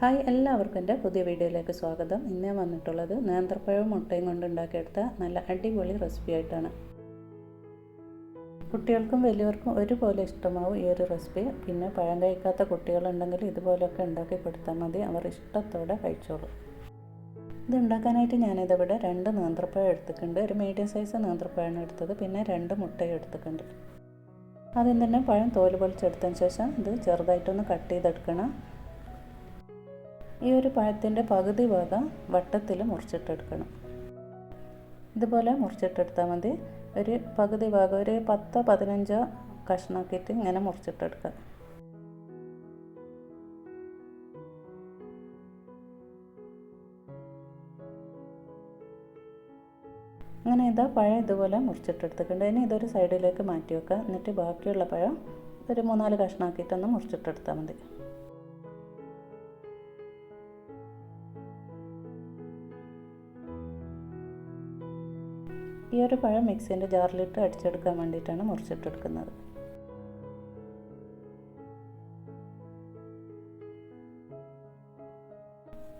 Hi എല്ലാവർക്കും എന്റെ പുതിയ വീഡിയോയിലേക്ക് സ്വാഗതം. ഇന്ന് ഞാൻ വന്നിട്ടുള്ളത് നേന്ത്രപ്പഴവും മുട്ടയും കൊണ്ട് ഉണ്ടാക്കിയെടുത്ത നല്ല അടിപൊളി റെസിപ്പി ആയിട്ടാണ്. കുട്ടികൾക്കും വലിയവർക്കും ഒരുപോലെ ഇഷ്ടമാവും ഈ ഒരു റെസിപ്പി പിന്നെ പഴം കഴിക്കാത്ത കുട്ടികളുണ്ടെങ്കിൽ ഇതുപോലെയൊക്കെ ഉണ്ടാക്കി കൊടുത്താൽ മതി. അവർ ഇഷ്ടത്തോടെ കഴിച്ചോളും. ഇത് ഉണ്ടാക്കാനായിട്ട് ഞാനിതിവിടെ രണ്ട് നേന്ത്രപ്പഴം എടുത്തിട്ടുണ്ട്. ഒരു മീഡിയം സൈസ് നേന്ത്രപ്പഴമാണ് എടുത്തത്. പിന്നെ രണ്ട് മുട്ടയും എടുത്തിട്ടുണ്ട്. ആദ്യം തന്നെ പഴം തോൽ പൊളിച്ചെടുത്തതിന് ശേഷം ഇത് ചെറുതായിട്ടൊന്ന് കട്ട് ചെയ്തെടുക്കണം. ഈ ഒരു പഴത്തിന്റെ പകുതി ഭാഗം വട്ടത്തിൽ മുറിച്ചിട്ടെടുക്കണം. ഇതുപോലെ മുറിച്ചിട്ടെടുത്താൽ മതി. ഒരു പകുതി ഭാഗം ഒരു പത്തോ പതിനഞ്ചോ കഷ്ണാക്കിയിട്ട് ഇങ്ങനെ മുറിച്ചിട്ടെടുക്കുക. അങ്ങനെ ഇതാ പഴം ഇതുപോലെ മുറിച്ചിട്ടെടുത്തിട്ടുണ്ട്. ഇനി ഇതൊരു സൈഡിലേക്ക് മാറ്റി വെക്കുക. എന്നിട്ട് ബാക്കിയുള്ള പഴം ഒരു മൂന്നാൽ കഷ്ണാക്കിയിട്ടൊന്ന് മുറിച്ചിട്ടെടുത്താൽ മതി. ഈ ഒരു പഴം മിക്സിന്റെ ജാറിലിട്ട് അടിച്ചെടുക്കാൻ വേണ്ടിയിട്ടാണ് മുറിച്ചിട്ടെടുക്കുന്നത്.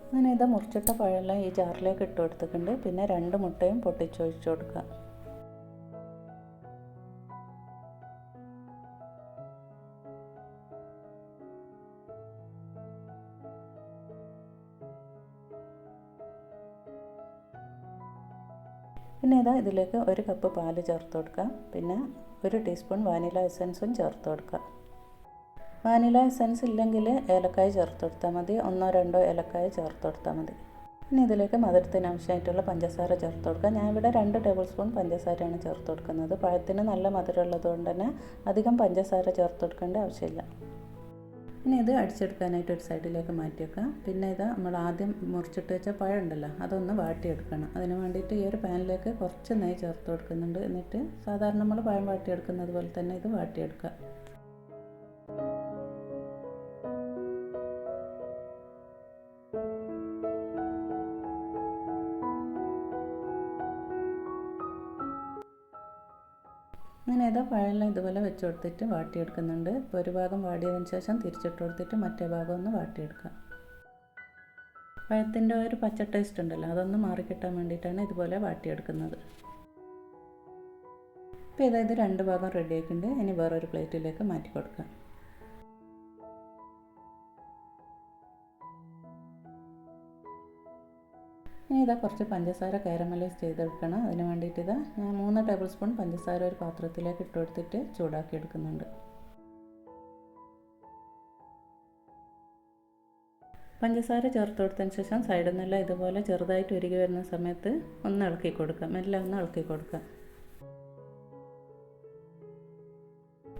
അങ്ങനെ ഇത് മുറിച്ചിട്ട പഴമെല്ലാം ഈ ജാറിലേക്ക് ഇട്ട് കൊടുത്തിട്ടുണ്ട്. പിന്നെ രണ്ട് മുട്ടയും പൊട്ടിച്ചൊഴിച്ച് കൊടുക്കുക. പിന്നെ ഇതാ ഇതിലേക്ക് ഒരു കപ്പ് പാൽ ചേർത്ത് കൊടുക്കുക. പിന്നെ ഒരു ടീസ്പൂൺ വാനില എസൻസും ചേർത്ത് കൊടുക്കുക. വാനില എസൻസ് ഇല്ലെങ്കിൽ ഏലക്കായ ചേർത്ത് കൊടുത്താൽ മതി. ഒന്നോ രണ്ടോ ഏലക്കായ ചേർത്ത് കൊടുത്താൽ മതി. ഇനി ഇതിലേക്ക് മധുരത്തിനാവശ്യമായിട്ടുള്ള പഞ്ചസാര ചേർത്ത് കൊടുക്കുക. ഞാൻ ഇവിടെ രണ്ട് ടേബിൾ സ്പൂൺ പഞ്ചസാരയാണ് ചേർത്ത് കൊടുക്കുന്നത്. പഴത്തിന് നല്ല മധുരമുള്ളത് കൊണ്ട് തന്നെ അധികം പഞ്ചസാര ചേർത്ത് കൊടുക്കേണ്ട ആവശ്യമില്ല. ഇനി ഇത് അടിച്ചെടുക്കാനായിട്ട് ഒരു സൈഡിലേക്ക് മാറ്റി വെക്കാം പിന്നെ ഇത് നമ്മൾ ആദ്യം മുറിച്ചിട്ട് വെച്ച പഴം ഉണ്ടല്ലോ അതൊന്ന് വാട്ടിയെടുക്കണം. അതിന് വേണ്ടിയിട്ട് ഈ ഒരു പാനിലേക്ക് കുറച്ച് നെയ്യ് ചേർത്ത് കൊടുക്കുന്നുണ്ട്. എന്നിട്ട് സാധാരണ നമ്മൾ പഴം വാട്ടിയെടുക്കുന്നത് പോലെ തന്നെ ഇത് വാട്ടിയെടുക്കുക. ഇതാ പഴമെല്ലാം ഇതുപോലെ വെച്ച് കൊടുത്തിട്ട് വാട്ടിയെടുക്കുന്നുണ്ട്. ഇപ്പോൾ ഒരു ഭാഗം വാടിയതിന് ശേഷം തിരിച്ചിട്ട് കൊടുത്തിട്ട് മറ്റേ ഭാഗം ഒന്ന് വാട്ടിയെടുക്കാം. പഴത്തിന്റെ ഒരു പച്ച ടേസ്റ്റ് ഉണ്ടല്ലോ അതൊന്ന് മാറിക്കിട്ടാൻ വേണ്ടിയിട്ടാണ് ഇതുപോലെ വാട്ടിയെടുക്കുന്നത്. ഇപ്പോൾ ഇതായത് രണ്ട് ഭാഗം റെഡി ആക്കിയിട്ടുണ്ട് ഇനി വേറൊരു പ്ലേറ്റിലേക്ക് മാറ്റി കൊടുക്കാം ഇനി ഇതാ കുറച്ച് പഞ്ചസാര കാരമലൈസ് ചെയ്തെടുക്കണം. അതിന് വേണ്ടിയിട്ട് ഇതാ ഞാൻ മൂന്ന് ടേബിൾ സ്പൂൺ പഞ്ചസാര ഒരു പാത്രത്തിലേക്ക് ഇട്ട് കൊടുത്തിട്ട് ചൂടാക്കി എടുക്കുന്നുണ്ട്. പഞ്ചസാര ചേർത്ത് കൊടുത്തതിന് ശേഷം സൈഡിൽ നിന്നെല്ലാം ഇതുപോലെ ചെറുതായിട്ട് ഉരുകി വരുന്ന സമയത്ത് ഒന്ന് ഇളക്കി കൊടുക്കാം. എല്ലാം ഒന്ന് ഇളക്കി കൊടുക്കാം.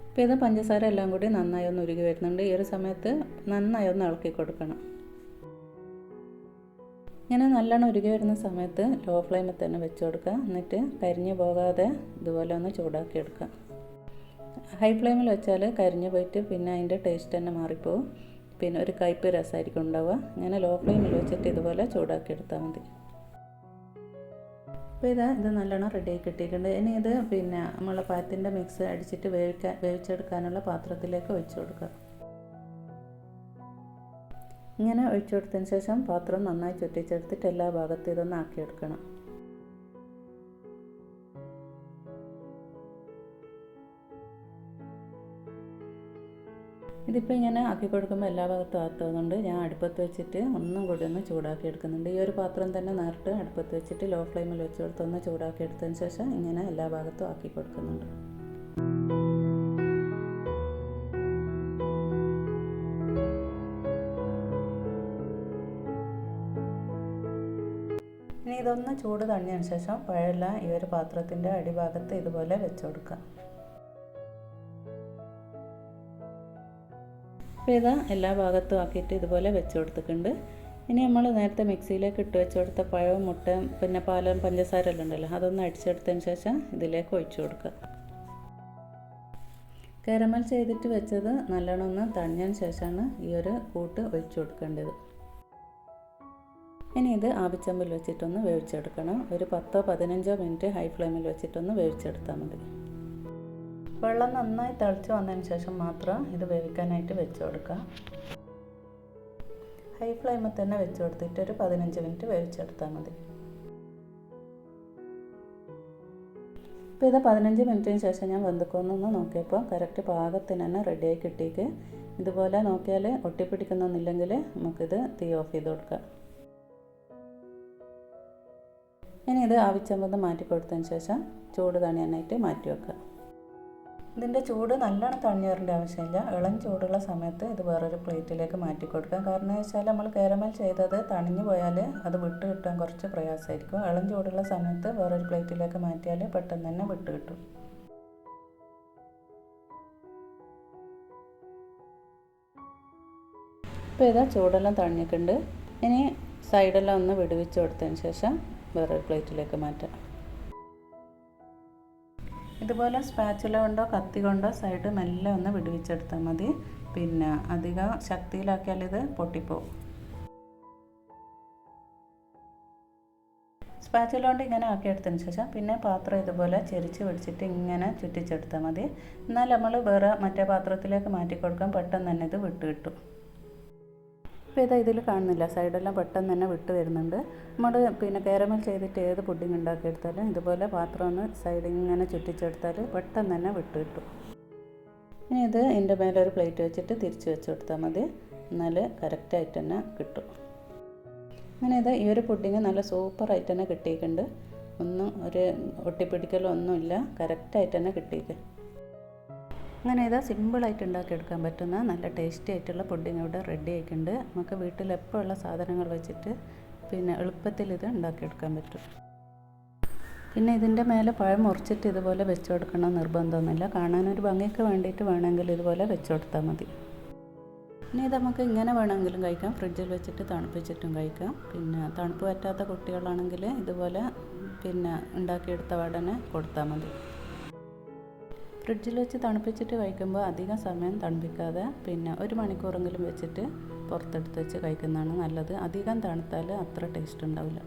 ഇപ്പോൾ ഇത് പഞ്ചസാര എല്ലാം കൂടി നന്നായി ഒന്ന് ഉരുകി വരുന്നുണ്ട്. ഈ ഒരു സമയത്ത് നന്നായി ഒന്ന് ഇളക്കി കൊടുക്കണം. ഇങ്ങനെ നല്ലോണം ഉരുകി വരുന്ന സമയത്ത് ലോ ഫ്ലെയിമിൽ തന്നെ വെച്ച് കൊടുക്കുക. എന്നിട്ട് കരിഞ്ഞു പോകാതെ ഇതുപോലെ ഒന്ന് ചൂടാക്കി എടുക്കുക. ഹൈ ഫ്ലെയിമിൽ വെച്ചാൽ കരിഞ്ഞു പോയിട്ട് പിന്നെ അതിന്റെ ടേസ്റ്റ് തന്നെ മാറിപ്പോവും. പിന്നെ ഒരു കയ്പ് രസമായിരിക്കും ഉണ്ടാവുക. ഇങ്ങനെ ലോ ഫ്ലെയിമിൽ വെച്ചിട്ട് ഇതുപോലെ ചൂടാക്കി എടുത്താൽ മതി. അപ്പോൾ ഇതാ ഇത് നല്ലോണം റെഡിയായി കിട്ടിയിട്ടുണ്ട്. ഇനി ഇത് പിന്നെ നമ്മളെ പാത്തിന്റെ മിക്സ് അടിച്ചിട്ട് വേവിക്കാൻ വേവിച്ചെടുക്കാനുള്ള പാത്രത്തിലേക്ക് ഒഴിച്ചു കൊടുക്കുക. ഇങ്ങനെ ഒഴിച്ചു കൊടുത്തതിന് ശേഷം പാത്രം നന്നായി ചുറ്റിച്ചെടുത്തിട്ട് എല്ലാ ഭാഗത്തും ഇതൊന്ന് ആക്കിയെടുക്കണം. ഇതിപ്പോൾ ഇങ്ങനെ ആക്കി കൊടുക്കുമ്പോൾ എല്ലാ ഭാഗത്തും ആത്തതുകൊണ്ട് ഞാൻ അടുപ്പത്ത് വെച്ചിട്ട് ഒന്നും കൂടി ഒന്ന് ചൂടാക്കി എടുക്കുന്നുണ്ട്. ഈ ഒരു പാത്രം തന്നെ നേരിട്ട് അടുപ്പത്ത് വെച്ചിട്ട് ലോ ഫ്ലെയിമിൽ വെച്ച് കൊടുത്ത് ഒന്ന് ചൂടാക്കി എടുത്തതിന് ശേഷം ഇങ്ങനെ എല്ലാ ഭാഗത്തും ആക്കി കൊടുക്കുന്നുണ്ട്. ഇനി ഇതൊന്ന് ചൂട് തണിഞ്ഞതിന് ശേഷം പഴമെല്ലാം ഈ ഒരു പാത്രത്തിന്റെ അടിഭാഗത്ത് ഇതുപോലെ വെച്ച് കൊടുക്കുക. അപ്പോൾ ഇതാ എല്ലാ ഭാഗത്തും ആക്കിയിട്ട് ഇതുപോലെ വെച്ച് കൊടുത്തിട്ടുണ്ട്. ഇനി നമ്മൾ നേരത്തെ മിക്സിയിലേക്ക് ഇട്ട് വെച്ച് കൊടുത്ത പഴവും മുട്ടയും പിന്നെ പാലും പഞ്ചസാര എല്ലാം ഉണ്ടല്ലോ അതൊന്ന് അടിച്ചെടുത്തതിന് ശേഷം ഇതിലേക്ക് ഒഴിച്ചു കൊടുക്കുക. കാരമൽ ചെയ്തിട്ട് വെച്ചത് നല്ലോണം ഒന്ന് തണിഞ്ഞതിന് ശേഷമാണ് ഈ ഒരു കൂട്ട് ഒഴിച്ചു കൊടുക്കേണ്ടത്. ഇനി ഇത് ആവിച്ചമ്പിൽ വെച്ചിട്ടൊന്ന് വേവിച്ചെടുക്കണം. ഒരു പത്തോ പതിനഞ്ചോ മിനിറ്റ് ഹൈ ഫ്ലെയിമിൽ വെച്ചിട്ടൊന്ന് വേവിച്ചെടുത്താൽ മതി. വെള്ളം നന്നായി തിളച്ച് വന്നതിന് ശേഷം മാത്രം ഇത് വേവിക്കാനായിട്ട് വെച്ച് കൊടുക്കുക. ഹൈ ഫ്ലെയിമിൽ തന്നെ വെച്ച് കൊടുത്തിട്ട് ഒരു പതിനഞ്ച് മിനിറ്റ് വേവിച്ചെടുത്താൽ മതി. ഇപ്പോൾ ഇത് പതിനഞ്ച് മിനിറ്റിന് ശേഷം ഞാൻ ബന്ധുക്കൊന്നൊന്ന് നോക്കിയപ്പോൾ കറക്റ്റ് പാകത്തിന് തന്നെ റെഡിയായി കിട്ടിയിട്ട് ഇതുപോലെ നോക്കിയാൽ ഒട്ടിപ്പിടിക്കുന്നൊന്നുമില്ലെങ്കിൽ നമുക്കിത് തീ ഓഫ് ചെയ്ത് കൊടുക്കാം. ഇനി ഇത് ആവശ്യമെന്ന് മാറ്റി കൊടുത്തതിന് ശേഷം ചൂട് തണിയാനായിട്ട് മാറ്റി വെക്കുക. ഇതിന്റെ ചൂട് നല്ലോണം തണിഞ്ഞു വരേണ്ട ആവശ്യമില്ല. ഇളം ചൂടുള്ള സമയത്ത് ഇത് വേറൊരു പ്ലേറ്റിലേക്ക് മാറ്റി കൊടുക്കാം കാരണം വെച്ചാൽ നമ്മൾ കാരമൽ ചെയ്തത് തണിഞ്ഞു പോയാൽ അത് വിട്ട് കിട്ടാൻ കുറച്ച് പ്രയാസമായിരിക്കും. ഇളം ചൂടുള്ള സമയത്ത് വേറൊരു പ്ലേറ്റിലേക്ക് മാറ്റിയാൽ പെട്ടെന്ന് തന്നെ വിട്ട് കിട്ടും. ഇപ്പോൾ ഇതാ ചൂടെല്ലാം തണിഞ്ഞിട്ടുണ്ട്. ഇനി സൈഡെല്ലാം ഒന്ന് വിടുവിച്ച് കൊടുത്തതിന് ശേഷം വേറൊരു പ്ലേറ്റിലേക്ക് മാറ്റാം. ഇതുപോലെ സ്പാച്ചുല കൊണ്ടോ കത്തി കൊണ്ടോ സൈഡ് മെല്ലെ ഒന്ന് വിടുവിച്ചെടുത്താൽ മതി. പിന്നെ അധികം ശക്തിയിലാക്കിയാൽ ഇത് പൊട്ടിപ്പോവും. സ്പാച്ചുല കൊണ്ട് ഇങ്ങനെ ആക്കിയെടുത്തതിന് ശേഷം പിന്നെ പാത്രം ഇതുപോലെ ചെരിച്ച് പിടിച്ചിട്ട് ഇങ്ങനെ ചുറ്റിച്ചെടുത്താൽ മതി. എന്നാൽ നമ്മൾ വേറെ മറ്റേ പാത്രത്തിലേക്ക് മാറ്റി കൊടുക്കാൻ പെട്ടെന്ന് തന്നെ ഇത് വിട്ട് കിട്ടും ഇപ്പോൾ ഇതാ ഇതിൽ കാണുന്നില്ല? സൈഡെല്ലാം പെട്ടെന്ന് തന്നെ വിട്ട് വരുന്നുണ്ട്. നമ്മൾ പിന്നെ കാരമൽ ചെയ്തിട്ട് ഏത് പുഡിങ് ഉണ്ടാക്കിയെടുത്താലും ഇതുപോലെ പാത്രം ഒന്ന് സൈഡിൽ ഇങ്ങനെ ചുറ്റിച്ചെടുത്താൽ പെട്ടെന്ന് തന്നെ വിട്ട് കിട്ടും. ഇനി ഇത് ഇതിന്റെ മേലെ ഒരു പ്ലേറ്റ് വെച്ചിട്ട് തിരിച്ച് വെച്ച് കൊടുത്താൽ മതി. എന്നാൽ കറക്റ്റായിട്ട് തന്നെ കിട്ടും. അങ്ങനെ ഇത് ഈ ഒരു പുഡിങ് നല്ല സൂപ്പറായിട്ട് തന്നെ കിട്ടിയിട്ടുണ്ട്. ഒന്നും ഒരു ഒട്ടിപ്പിടിക്കലോ ഒന്നുമില്ല. കറക്റ്റായിട്ട് തന്നെ കിട്ടിയിട്ട് അങ്ങനെ ഇതാ സിമ്പിളായിട്ട് ഉണ്ടാക്കിയെടുക്കാൻ പറ്റുന്ന നല്ല ടേസ്റ്റി ആയിട്ടുള്ള പുഡിങ് ഇവിടെ റെഡി ആയിട്ടുണ്ട്. നമുക്ക് വീട്ടിൽ എപ്പോൾ ഉള്ള സാധനങ്ങൾ വെച്ചിട്ട് പിന്നെ എളുപ്പത്തിൽ ഇത് ഉണ്ടാക്കിയെടുക്കാൻ പറ്റും. പിന്നെ ഇതിന്റെ മേലെ പഴം മുറിച്ചിട്ട് ഇതുപോലെ വെച്ച് കൊടുക്കണം നിർബന്ധമൊന്നുമില്ല. കാണാനൊരു ഭംഗിക്ക് വേണ്ടിയിട്ട് വേണമെങ്കിൽ ഇതുപോലെ വെച്ച് കൊടുത്താൽ മതി. ഇനി ഇത് നമുക്ക് ഇങ്ങനെ വേണമെങ്കിലും കഴിക്കാം. ഫ്രിഡ്ജിൽ വെച്ചിട്ട് തണുപ്പിച്ചിട്ടും കഴിക്കാം. പിന്നെ തണുപ്പ് പറ്റാത്ത കുട്ടികളാണെങ്കിൽ ഇതുപോലെ പിന്നെ ഉണ്ടാക്കിയെടുത്ത ഉടനെ കൊടുത്താൽ മതി. ഫ്രിഡ്ജിൽ വെച്ച് തണുപ്പിച്ചിട്ട് കഴിക്കുമ്പോൾ അധികം സമയം തണുപ്പിക്കാതെ പിന്നെ ഒരു മണിക്കൂറെങ്കിലും വെച്ചിട്ട് പുറത്തെടുത്ത് വെച്ച് കഴിക്കുന്നതാണ് നല്ലത്. അധികം തണുത്താൽ അത്ര ടേസ്റ്റ് ഉണ്ടാവില്ല.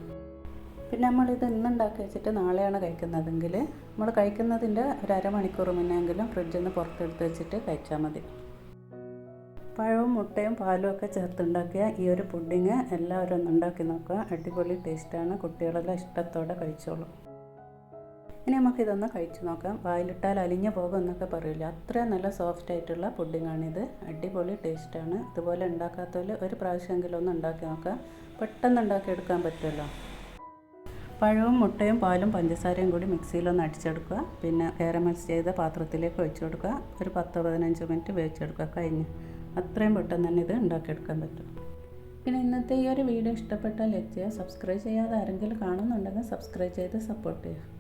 പിന്നെ നമ്മളിത് ഇന്നുണ്ടാക്കി വെച്ചിട്ട് നാളെയാണ് കഴിക്കുന്നതെങ്കിൽ നമ്മൾ കഴിക്കുന്നതിന്റെ ഒരു അരമണിക്കൂർ മുന്നെങ്കിലും ഫ്രിഡ്ജിൽ നിന്ന് പുറത്തെടുത്ത് വെച്ചിട്ട് കഴിച്ചാൽ മതി. പഴവും മുട്ടയും പാലും ഒക്കെ ചേർത്തുണ്ടാക്കിയ ഈ ഒരു പുഡിങ് എല്ലാവരും ഒന്ന് ഉണ്ടാക്കി നോക്കുക. അടിപൊളി ടേസ്റ്റാണ്. കുട്ടികളെല്ലാം ഇഷ്ടത്തോടെ കഴിച്ചോളും. ഇനി നമുക്കിതൊന്ന് കഴിച്ചു നോക്കാം. വായിലിട്ടാൽ അലിഞ്ഞു പോകും എന്നൊക്കെ പറയില്ല? അത്രയും നല്ല സോഫ്റ്റ് ആയിട്ടുള്ള പുഡിങ്ങാണിത് അടിപൊളി ടേസ്റ്റാണ് ഇതുപോലെ ഉണ്ടാക്കാത്തതിൽ ഒരു പ്രാവശ്യമെങ്കിലും ഒന്ന് ഉണ്ടാക്കി നോക്കാം. പെട്ടെന്ന് ഉണ്ടാക്കിയെടുക്കാൻ പറ്റുമല്ലോ. പഴവും മുട്ടയും പാലും പഞ്ചസാരയും കൂടി മിക്സിയിലൊന്ന് അടിച്ചെടുക്കുക. പിന്നെ കാരമൽസ് ചെയ്ത പാത്രത്തിലേക്ക് ഒഴിച്ചു കൊടുക്കുക. ഒരു പത്ത് പതിനഞ്ച് മിനിറ്റ് വേവിച്ചെടുക്കുക. കഴിഞ്ഞ്. അത്രയും പെട്ടെന്ന് തന്നെ ഇത് ഉണ്ടാക്കിയെടുക്കാൻ പറ്റും. പിന്നെ ഇന്നത്തെ ഈ ഒരു വീഡിയോ ഇഷ്ടപ്പെട്ടാൽ ലൈക്ക് ചെയ്യുക സബ്സ്ക്രൈബ് ചെയ്യാതെ ആരെങ്കിലും കാണുന്നുണ്ടെങ്കിൽ സബ്സ്ക്രൈബ് ചെയ്ത് സപ്പോർട്ട് ചെയ്യുക.